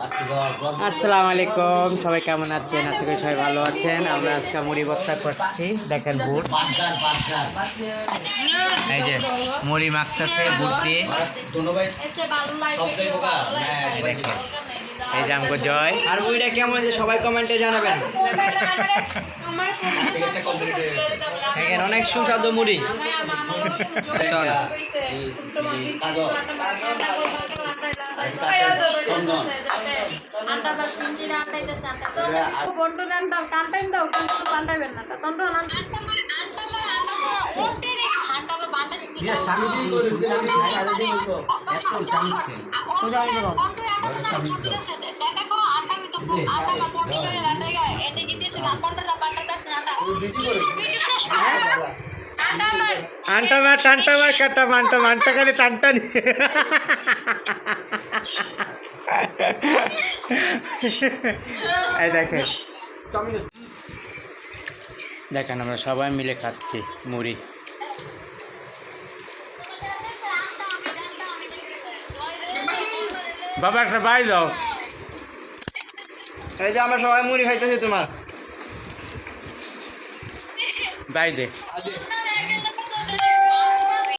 আসসালামু আলাইকুম, সবাই কেমন আছেন? আশা করি সবাই ভালো আছেন। আমরা আজকে মুড়ি ভর্তা করছি। দেখেন বুট। এই যে মুড়ি মাখতেছে বুট দিয়ে। এই যে আমাকে জয়। আর বইটা কেমন আছে সবাই কমেন্টে জানাবেন। দেখেন, অনেক সুস্বাদু মুড়ি। মার কাটা মানটা মানটা খালি টানটানি। এই দেখেন। দেখেন আমরা সবাই মিলে খাচ্ছি মুড়ি। বাবা একটা বাই দাও। এই যে আমরা সবাই মুড়ি খাইতেছি তোমার। বাই দে।